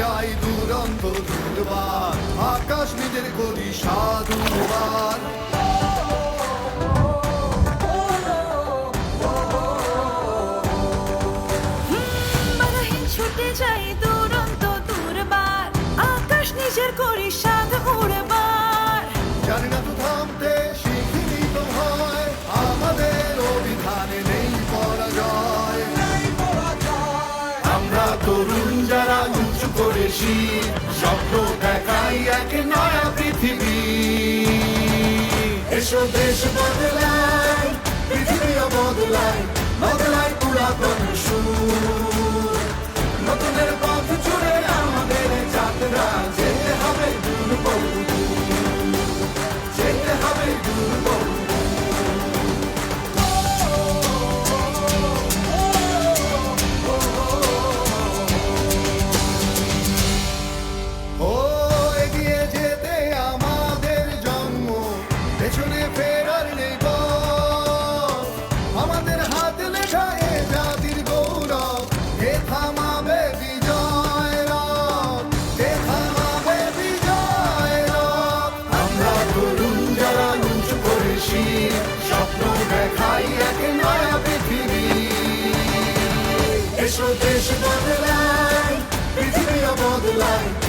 যাই দুরন্ত দুর্বার আকাশ নিজের করি সাধুবার। ছুটে যাই দুরন্ত দূরবার আকাশ নিজের করি সাধ উড়বার। জানি না তো থামতে শিখিনি তো হয় আমাদের অভিধানে নেই পরাজয়। আমরা তরুণ যারা উঁচু করে শির স্বপ্ন দেখাই এক নয়া পৃথিবী। এসো দেশ বদলায় পৃথিবীও বদলায়। দেশ দেশ বদলায় পৃথিবী বদলায়